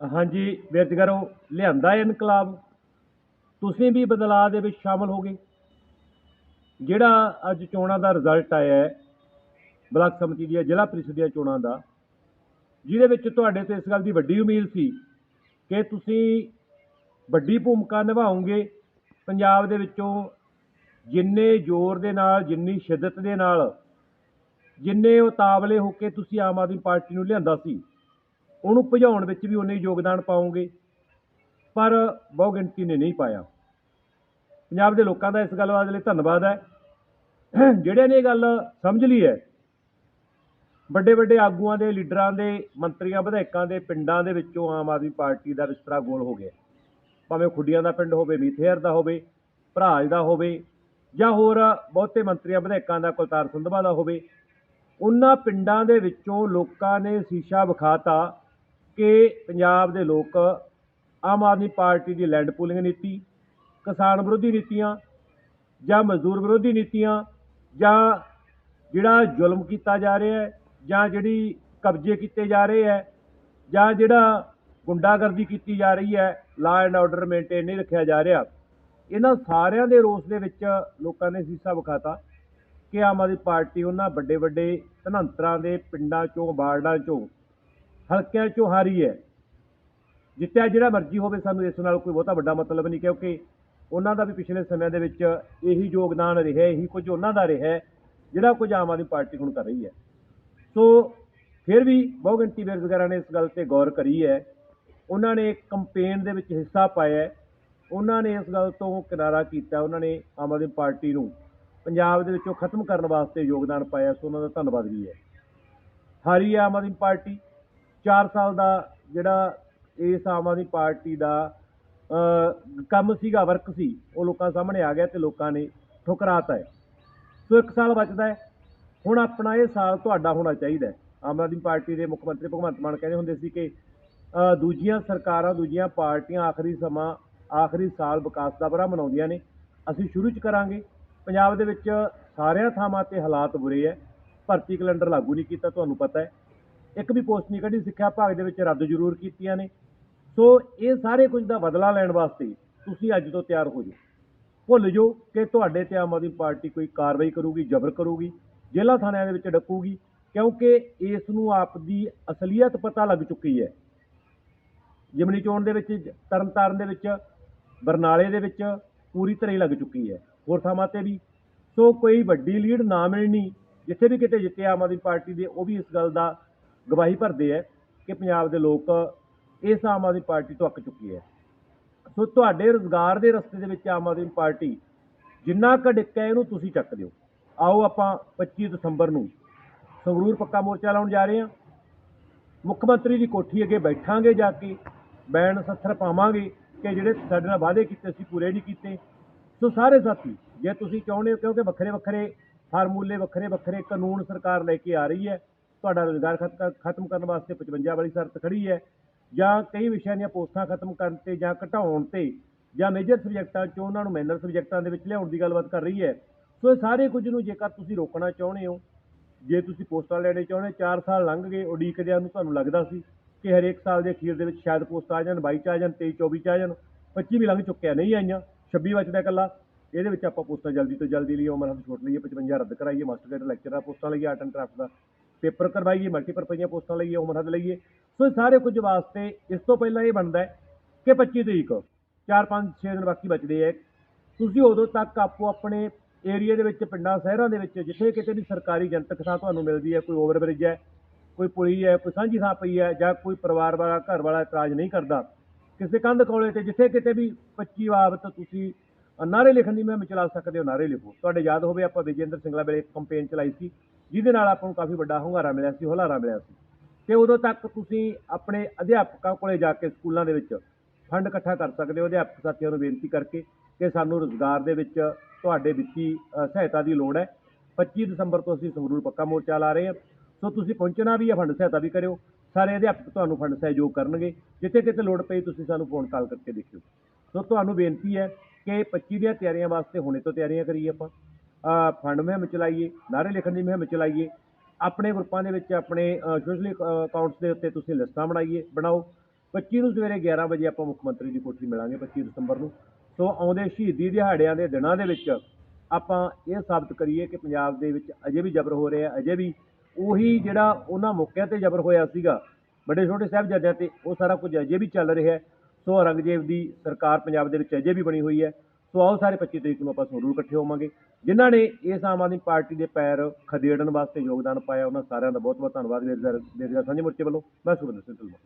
ਹਾਂਜੀ ਬੇਰੁਜ਼ਗਾਰੋ ਲਿਆਂਦਾ ਹੈ ਇਨਕਲਾਬ। ਤੁਸੀਂ ਵੀ ਬਦਲਾਅ ਦੇ ਵਿੱਚ ਸ਼ਾਮਲ ਹੋ ਗਏ। ਜਿਹੜਾ ਅੱਜ ਚੋਣਾਂ ਦਾ ਰਿਜ਼ਲਟ ਆਇਆ ਹੈ, ਬਲਾਕ ਸਮਿਤੀ ਦੀਆਂ, ਜ਼ਿਲ੍ਹਾ ਪ੍ਰੀਸ਼ਦ ਦੀਆਂ ਚੋਣਾਂ ਦਾ, ਜਿਹਦੇ ਵਿੱਚ ਤੁਹਾਡੇ ਤੋਂ ਇਸ ਗੱਲ ਦੀ ਵੱਡੀ ਉਮੀਦ ਸੀ ਕਿ ਤੁਸੀਂ ਵੱਡੀ ਭੂਮਿਕਾ ਨਿਭਾਓਗੇ। ਪੰਜਾਬ ਦੇ ਵਿੱਚੋਂ ਜਿੰਨੇ ਜ਼ੋਰ ਦੇ ਨਾਲ, ਜਿੰਨੀ ਸ਼ਿੱਦਤ ਦੇ ਨਾਲ, ਜਿੰਨੇ ਉਤਾਵਲੇ ਹੋ ਕੇ ਤੁਸੀਂ ਆਮ ਆਦਮੀ ਪਾਰਟੀ ਨੂੰ ਲਿਆਂਦਾ ਸੀ ਉਹਨੂੰ ਭਜਾਉਣ ਵਿੱਚ ਵੀ ਉਨੇ ਯੋਗਦਾਨ ਪਾਉਂਗੇ ਪਰ ਬਹੁ ਗਿਣਤੀ ਨੇ ਨਹੀਂ ਪਾਇਆ। ਪੰਜਾਬ ਦੇ ਲੋਕਾਂ ਦਾ ਇਸ ਗੱਲਬਾਤ ਲਈ ਧੰਨਵਾਦ ਹੈ। ਜਿਹੜਿਆਂ ਨੇ ਇਹ ਗੱਲ ਸਮਝ ਲਈ ਹੈ ਵੱਡੇ ਵੱਡੇ ਆਗੂਆਂ ਦੇ, ਲੀਡਰਾਂ ਦੇ, ਮੰਤਰੀਆਂ, ਵਿਧਾਇਕਾਂ ਦੇ, ਪਿੰਡਾਂ ਦੇ ਵਿੱਚੋਂ ਆਮ ਆਦਮੀ ਪਾਰਟੀ ਦਾ ਵਿਸਤਰਾ ਗੋਲ ਹੋ ਗਿਆ। ਭਾਵੇਂ ਖੁੱਡੀਆਂ ਦਾ ਪਿੰਡ ਹੋਵੇ ਮੀਥੇਰ ਦਾ ਹੋਵੇ, ਭਰਾਜ ਦਾ ਹੋਵੇ, ਜਾਂ ਹੋਰ ਬਹੁਤੇ ਮੰਤਰੀਆਂ, ਵਿਧਾਇਕਾਂ ਦਾ, ਕੁਲਤਾਰ ਸੰਧਵਾ ਦਾ ਹੋਵੇ, ਉਹਨਾਂ ਪਿੰਡਾਂ ਦੇ ਵਿੱਚੋਂ ਲੋਕਾਂ ਨੇ ਸ਼ੀਸ਼ਾ ਵਿਖਾਤਾ। ਕਿ ਪੰਜਾਬ ਦੇ ਲੋਕ ਆਮ ਆਦਮੀ ਪਾਰਟੀ ਦੀ ਲੈਂਡ ਪੂਲਿੰਗ ਨੀਤੀ, ਕਿਸਾਨ ਵਿਰੋਧੀ ਨੀਤੀਆਂ ਜਾਂ ਮਜ਼ਦੂਰ ਵਿਰੋਧੀ ਨੀਤੀਆਂ ਜਾਂ ਜਿਹੜਾ ਜ਼ੁਲਮ ਕੀਤਾ ਜਾ ਰਿਹਾ ਹੈ ਜਾਂ ਜਿਹੜੀ ਕਬਜ਼ੇ ਕੀਤੇ ਜਾ ਰਹੇ ਹੈ ਜਾਂ ਜਿਹੜਾ ਗੁੰਡਾਗਰਦੀ ਕੀਤੀ ਜਾ ਰਹੀ ਹੈ ਲਾ ਐਂਡ ਆਰਡਰ ਮੇਨਟੇਨ ਨਹੀਂ ਰੱਖਿਆ ਜਾ ਰਿਹਾ। ਇਹਨਾਂ ਸਾਰਿਆਂ ਦੇ ਰੋਸ ਦੇ ਵਿੱਚ ਲੋਕਾਂ ਨੇ ਸੀਸਾ ਵਿਖਾਤਾ ਕਿ ਆਮ ਆਦਮੀ ਪਾਰਟੀ ਉਹਨਾਂ ਵੱਡੇ ਵੱਡੇ ਧਨੰਤਰਾਂ ਦੇ ਪਿੰਡਾਂ ਚੋਂ, ਵਾਰਡਾਂ ਚੋਂ ਹਲਕਿਆਂ ਚੋਂ ਹਾਰੀ ਹੈ। ਜਿੱਤਿਆ ਜਿਹੜਾ ਮਰਜ਼ੀ ਹੋਵੇ, ਸਾਨੂੰ ਇਸ ਨਾਲ ਕੋਈ ਬਹੁਤਾ ਵੱਡਾ ਮਤਲਬ ਨਹੀਂ, ਕਿਉਂਕਿ ਉਹਨਾਂ ਦਾ ਵੀ ਪਿਛਲੇ ਸਮਿਆਂ ਦੇ ਵਿੱਚ ਇਹੀ ਯੋਗਦਾਨ ਰਿਹਾ, ਇਹੀ ਕੁਝ ਉਹਨਾਂ ਦਾ ਰਿਹਾ, ਜਿਹੜਾ ਕੁਝ ਆਮ ਆਦਮੀ ਪਾਰਟੀ ਹੁਣ ਕਰ ਰਹੀ ਹੈ। ਸੋ ਫਿਰ ਵੀ ਬਹੁ ਗਿਣਤੀ ਬੇਰੁਜ਼ਗਾਰਾਂ ਨੇ ਇਸ ਗੱਲ ਤੇ ਗੌਰ ਕਰੀ ਹੈ। ਉਹਨਾਂ ਨੇ ਕੰਪੇਨ ਦੇ ਵਿੱਚ ਹਿੱਸਾ ਪਾਇਆ ਉਹਨਾਂ ਨੇ ਇਸ ਗੱਲ ਤੋਂ ਕਿਨਾਰਾ ਕੀਤਾ, ਉਹਨਾਂ ਨੇ ਆਮ ਆਦਮੀ ਪਾਰਟੀ ਨੂੰ ਪੰਜਾਬ ਦੇ ਵਿੱਚੋਂ ਖਤਮ ਕਰਨ ਵਾਸਤੇ ਯੋਗਦਾਨ ਪਾਇਆ, ਸੋ ਉਹਨਾਂ ਦਾ ਧੰਨਵਾਦ ਵੀ ਹੈ। ਹਾਰੀ ਹੈ ਆਮ ਆਦਮੀ ਪਾਰਟੀ। 4 ਸਾਲ ਦਾ ਜਿਹੜਾ ਇਸ ਆਮ ਆਦਮੀ ਪਾਰਟੀ ਦਾ ਕੰਮ ਸੀਗਾ ਵਰਕ ਸੀ, ਉਹ ਲੋਕਾਂ ਸਾਹਮਣੇ ਆ ਗਿਆ ਤੇ ਲੋਕਾਂ ਨੇ ਠੁਕਰਾਤਾ ਹੈ। ਸੋ ਇੱਕ ਸਾਲ ਬਚਦਾ ਹੈ। ਹੁਣ ਆਪਣਾ ਇਹ ਸਾਲ ਤੁਹਾਡਾ ਹੋਣਾ ਚਾਹੀਦਾ ਹੈ। ਆਮ ਆਦਮੀ ਪਾਰਟੀ ਦੇ ਮੁੱਖ ਮੰਤਰੀ ਭਗਵੰਤ ਮਾਨ ਕਹਿੰਦੇ ਹੁੰਦੇ ਸੀ ਕਿ ਦੂਜੀਆਂ ਸਰਕਾਰਾਂ, ਦੂਜੀਆਂ ਪਾਰਟੀਆਂ ਆਖਰੀ ਸਮਾਂ, ਆਖਰੀ ਸਾਲ ਵਿਕਾਸ ਦਾ ਬਰਾ ਮਨਾਉਂਦੀਆਂ ਨੇ। ਅਸੀਂ ਸ਼ੁਰੂ ਚ ਕਰਾਂਗੇ। ਪੰਜਾਬ ਦੇ ਵਿੱਚ ਸਾਰਿਆਂ ਥਾਵਾਂ ਤੇ ਹਾਲਾਤ ਬੁਰੇ ਹੈ। ਭਰਤੀ ਕੈਲੰਡਰ ਲਾਗੂ ਨਹੀਂ ਕੀਤਾ, ਤੁਹਾਨੂੰ ਪਤਾ ਹੈ। ਇੱਕ ਵੀ ਪੋਸਟ ਨਹੀਂ ਕੱਢੀ, ਸਿੱਖਿਆ ਵਿਭਾਗ ਦੇ ਵਿੱਚ ਰੱਦ ਜ਼ਰੂਰ ਕੀਤੀਆਂ ਨੇ। ਸੋ ਇਹ ਸਾਰੇ ਕੁਝ ਦਾ ਬਦਲਾ ਲੈਣ ਵਾਸਤੇ ਤੁਸੀਂ ਅੱਜ ਤੋਂ ਤਿਆਰ ਹੋ ਜਾਓ। ਭੁੱਲ ਜਾਓ ਕਿ ਤੁਹਾਡੇ ਤੇ ਆਮ ਆਦਮੀ ਪਾਰਟੀ ਕੋਈ ਕਾਰਵਾਈ ਕਰੂਗੀ, ਜ਼ਬਰ ਕਰੂਗੀ, ਜੇਲ੍ਹਾਂ ਥਾਣਿਆਂ ਦੇ ਵਿੱਚ ਡੱਕੂਗੀ, ਕਿਉਂਕਿ ਇਸ ਨੂੰ ਆਪ ਦੀ ਅਸਲੀਅਤ ਪਤਾ ਲੱਗ ਚੁੱਕੀ ਹੈ। ਜਿਮਨੀ ਚੋਣ ਦੇ ਵਿੱਚ ਜ- ਤਰਨਤਾਰਨ ਦੇ ਵਿੱਚ, ਬਰਨਾਲੇ ਦੇ ਵਿੱਚ ਪੂਰੀ ਤਰ੍ਹਾਂ ਹੀ ਲੱਗ ਚੁੱਕੀ ਹੈ। ਹੋਰ ਥਾਵਾਂ ਤੇ ਵੀ। ਸੋ ਕੋਈ ਵੱਡੀ ਲੀਡ ਨਾ ਮਿਲਣੀ, ਜਿੱਥੇ ਵੀ ਕਿਤੇ ਜਿੱਤੇ ਆਮ ਆਦਮੀ ਪਾਰਟੀ ਦੇ, ਉਹ ਵੀ ਇਸ ਗੱਲ ਦਾ ਗਵਾਹੀ ਭਰਦੇ ਹੈ ਕਿ ਪੰਜਾਬ ਦੇ ਲੋਕ ਇਸ ਆਮ ਆਦਮੀ ਪਾਰਟੀ ਤੋਂ ਅੱਕ ਚੁੱਕੀ ਹੈ। ਸੋ ਤੁਹਾਡੇ ਰੁਜ਼ਗਾਰ ਦੇ ਰਸਤੇ ਦੇ ਵਿੱਚ ਆਮ ਆਦਮੀ ਪਾਰਟੀ ਜਿੰਨਾ ਕੁ ਡਿੱਕਾ ਹੈ ਇਹਨੂੰ ਤੁਸੀਂ ਚੱਕ ਦਿਓ। ਆਓ ਆਪਾਂ 25 ਦਸੰਬਰ ਨੂੰ ਸੰਗਰੂਰ ਪੱਕਾ ਮੋਰਚਾ ਲਾਉਣ ਜਾ ਰਹੇ ਹਾਂ। ਮੁੱਖ ਮੰਤਰੀ ਦੀ ਕੋਠੀ ਅੱਗੇ ਬੈਠਾਂਗੇ ਜਾ ਕੇ, ਬੈਣ ਸੱਥਰ ਪਾਵਾਂਗੇ ਕਿ ਜਿਹੜੇ ਸਾਡੇ ਨਾਲ ਵਾਅਦੇ ਕੀਤੇ ਸੀ, ਪੂਰੇ ਨਹੀਂ ਕੀਤੇ। ਸੋ ਸਾਰੇ ਸਾਥੀ, ਜੇ ਤੁਸੀਂ ਚਾਹੁੰਦੇ ਹੋ, ਕਿਉਂਕਿ ਵੱਖਰੇ ਵੱਖਰੇ ਫਾਰਮੂਲੇ ਵੱਖਰੇ ਵੱਖਰੇ ਕਾਨੂੰਨ ਸਰਕਾਰ ਲੈ ਕੇ ਆ ਰਹੀ ਹੈ ਤੁਹਾਡਾ ਰੋਜ਼ਗਾਰ ਖਤਮ ਕਰਨ ਵਾਸਤੇ 55 ਵਾਲੀ ਸ਼ਰਤ ਖੜੀ ਹੈ ਜਾਂ ਕਈ ਵਿਸ਼ਿਆਂ ਦੀਆਂ ਪੋਸਟਾਂ ਖਤਮ ਕਰਨ ਤੇ ਜਾਂ ਘਟਾਉਣ ਤੇ ਜਾਂ ਮੇਜਰ ਸਬਜੈਕਟਾਂ ਚੋਂ ਉਹਨਾਂ ਨੂੰ ਮਾਈਨਰ ਸਬਜੈਕਟਾਂ ਦੇ ਵਿੱਚ ਲਿਆਉਣ ਦੀ ਗੱਲਬਾਤ ਕਰ ਰਹੀ ਹੈ। ਸੋ ਇਹ ਸਾਰੇ ਕੁਝ ਨੂੰ ਜੇਕਰ ਤੁਸੀਂ ਰੋਕਣਾ ਚਾਹੁੰਦੇ ਹੋ, ਜੇ ਤੁਸੀਂ ਪੋਸਟਾਂ ਲੈਣੇ ਚਾਹੁੰਦੇ 4 ਸਾਲ ਲੰਘ ਗਏ ਉਡੀਕਦਿਆਂ ਨੂੰ ਤੁਹਾਨੂੰ ਲੱਗਦਾ ਸੀ ਕਿ ਹਰੇਕ ਸਾਲ ਦੇ ਅਖੀਰ ਦੇ ਵਿੱਚ ਸ਼ਾਇਦ ਪੋਸਟ ਆ ਜਾਣ 22 ਚ ਆ ਜਾਣ 23 24 ਚ ਆ ਜਾਣ 25 ਵੀ ਲੰਘ ਚੁੱਕਿਆ, ਨਹੀਂ ਆਈਆਂ 26 ਬਚਦਾ ਇਕੱਲਾ। ਇਹਦੇ ਵਿੱਚ ਆਪਾਂ ਪੋਸਟਾਂ ਜਲਦੀ ਤੋਂ ਜਲਦੀ ਲਈ, ਉਮਰ ਹੱਦ ਛੋਟ ਲਈਏ 55 ਰੱਦ ਕਰਾਈਏ ਮਾਸਟਰ ਗ੍ਰੇਡ ਲੈਕਚਰਰ ਪੋਸਟਾਂ ਲਈਏ, ਆਰਟ ਐਂਡ ਕਰਾਫਟ ਦਾ। ਪੇਪਰ ਕਰਵਾਈਏ ਮਲਟੀਪਰਪਜ਼ੀਆਂ ਪੋਸਟਾਂ ਲਈਏ ਉਮਰ ਹੱਦ ਲਈਏ। ਸੋ ਇਹ ਸਾਰੇ ਕੁਝ ਵਾਸਤੇ ਇਸ ਤੋਂ ਪਹਿਲਾਂ ਇਹ ਬਣਦਾ ਹੈ ਕਿ 25 ਤਰੀਕ 4 5 6 ਦਿਨ ਬਾਕੀ ਬਚਦੇ ਹੈ ਤੁਸੀਂ ਉਦੋਂ ਤੱਕ ਆਪੋ ਆਪਣੇ ਏਰੀਆ ਦੇ ਵਿੱਚ, ਪਿੰਡਾਂ, ਸ਼ਹਿਰਾਂ ਦੇ ਵਿੱਚ, ਜਿੱਥੇ ਕਿਤੇ ਵੀ ਸਰਕਾਰੀ ਜਨਤਕ ਥਾਂ ਤੁਹਾਨੂੰ ਮਿਲਦੀ ਹੈ, ਕੋਈ ਓਵਰਬ੍ਰਿਜ ਹੈ, ਕੋਈ ਪੁਲੀ ਹੈ, ਕੋਈ ਸਾਂਝੀ ਥਾਂ ਪਈ ਹੈ, ਜਾਂ ਕੋਈ ਪਰਿਵਾਰ ਵਾਲਾ ਘਰ ਵਾਲਾ ਇਤਰਾਜ਼ ਨਹੀਂ ਕਰਦਾ, ਕਿਸੇ ਕੰਧ ਕੋਲੇ ਤੇ ਜਿੱਥੇ ਕਿਤੇ ਵੀ 25 ਬਾਬਤ ਤੁਸੀਂ ਅ, ਨਾਅਰੇ ਲਿਖਣ ਦੀ ਮੁਹਿੰਮ ਚਲਾ ਸਕਦੇ ਹੋ ਨਾਅਰੇ ਲਿਖੋ। ਤੁਹਾਡੇ ਯਾਦ ਹੋਵੇ ਆਪਾਂ ਵਿਜੇਂਦਰ ਸਿੰਗਲਾ ਵੇਲੇ ਇੱਕ ਕੰਪੇਨ ਚਲਾਈ ਸੀ ਜਿਹਦੇ ਨਾਲ ਆਪਾਂ ਨੂੰ ਕਾਫੀ ਵੱਡਾ ਹੁੰਗਾਰਾ ਮਿਲਿਆ ਸੀ ਹੁਲਾਰਾ ਮਿਲਿਆ ਸੀ। ਤੇ ਉਦੋਂ ਤੱਕ ਤੁਸੀਂ ਆਪਣੇ ਅਧਿਆਪਕਾਂ ਕੋਲੇ ਜਾ ਕੇ ਸਕੂਲਾਂ ਦੇ ਵਿੱਚ ਫੰਡ ਇਕੱਠਾ ਕਰ ਸਕਦੇ ਹੋ ਅਧਿਆਪਕ ਸਾਥੀਆਂ ਨੂੰ ਬੇਨਤੀ ਕਰਕੇ ਕਿ ਸਾਨੂੰ ਰੋਜ਼ਗਾਰ ਦੇ ਵਿੱਚ ਤੁਹਾਡੇ ਵਿੱਤੀ ਸਹਾਇਤਾ ਦੀ ਲੋੜ ਹੈ। 25 ਦਸੰਬਰ ਤੋਂ ਅਸੀਂ ਸੰਗਰੂਰ ਪੱਕਾ ਮੋਰਚਾ ਲਾ ਰਹੇ ਹਾਂ। ਸੋ ਤੁਸੀਂ ਪਹੁੰਚਣਾ ਵੀ ਹੈ ਫੰਡ ਸਹਾਇਤਾ ਵੀ ਕਰਿਓ। ਸਾਰੇ ਅਧਿਆਪਕ ਤੁਹਾਨੂੰ ਫੰਡ ਸਹਿਯੋਗ ਕਰਨਗੇ। ਜਿੱਥੇ ਕਿਤੇ ਲੋੜ ਪਈ ਤੁਸੀਂ ਸਾਨੂੰ ਫੋਨ ਕਾਲ ਕਰਕੇ ਦੇਖਿਓ। ਸੋ ਤੁਹਾਨੂੰ ਬੇਨਤੀ ਹੈ ਕਿ 25 ਦੀਆਂ ਤਿਆਰੀਆਂ ਵਾਸਤੇ ਹੁਣੇ ਤੋਂ ਤਿਆਰੀਆਂ ਕਰੀਏ ਆਪਾਂ। ਫੰਡ ਮੁਹਿੰਮ ਚਲਾਈਏ, ਨਾਅਰੇ ਲਿਖਣ ਦੀ ਮੁਹਿੰਮ ਚਲਾਈਏ। ਆਪਣੇ ਗਰੁੱਪਾਂ ਦੇ ਵਿੱਚ ਆਪਣੇ ਸੋਸ਼ਲ ਅਕਾਊਂਟਸ ਦੇ ਉੱਤੇ ਤੁਸੀਂ ਲਿਸਟਾਂ ਬਣਾਈਏ, ਬਣਾਓ। 25 ਨੂੰ ਸਵੇਰੇ 11 ਵਜੇ ਆਪਾਂ ਮੁੱਖ ਮੰਤਰੀ ਦੀ ਕੋਠੀ ਮਿਲਾਂਗੇ 25 ਦਸੰਬਰ ਨੂੰ। ਸੋ ਆਉਂਦੇ ਸ਼ਹੀਦੀ ਦਿਹਾੜਿਆਂ ਦੇ ਦਿਨਾਂ ਦੇ ਵਿੱਚ ਆਪਾਂ ਇਹ ਸਾਬਤ ਕਰੀਏ ਕਿ ਪੰਜਾਬ ਦੇ ਵਿੱਚ ਅਜੇ ਵੀ ਜ਼ਬਰ ਹੋ ਰਿਹਾ, ਅਜੇ ਵੀ ਉਹੀ ਜਿਹੜਾ ਉਹਨਾਂ ਮੌਕਿਆਂ ਤੇ ਜ਼ਬਰ ਹੋਇਆ ਸੀਗਾ, ਵੱਡੇ ਛੋਟੇ ਸਾਹਿਬਜ਼ਾਦਿਆਂ ਤੇ, ਉਹ ਸਾਰਾ ਕੁਝ ਅਜੇ ਵੀ ਚੱਲ ਰਿਹਾ ਸੋ ਔਰੰਗਜ਼ੇਬ ਦੀ ਸਰਕਾਰ ਪੰਜਾਬ ਦੇ ਵਿੱਚ ਅਜੇ ਵੀ ਬਣੀ ਹੋਈ ਹੈ। ਸੋ ਆਓ ਸਾਰੇ 25 ਤਰੀਕ ਨੂੰ ਆਪਾਂ ਜ਼ਰੂਰ ਇਕੱਠੇ ਹੋਵਾਂਗੇ। ਜਿਨ੍ਹਾਂ ਨੇ ਇਸ ਆਮ ਆਦਮੀ ਪਾਰਟੀ ਦੇ ਪੈਰ ਖਦੇੜਨ ਵਾਸਤੇ ਯੋਗਦਾਨ ਪਾਇਆ, ਉਹਨਾਂ ਸਾਰਿਆਂ ਦਾ ਬਹੁਤ ਬਹੁਤ ਧੰਨਵਾਦ। ਮੇਰੇ ਮੇਰੇ ਸਾਂਝੇ ਮੋਰਚੇ ਵੱਲੋਂ, ਮੈਂ ਸੁਖਵਿੰਦਰ ਸਿੰਘ ਢਿੱਲੋਂ।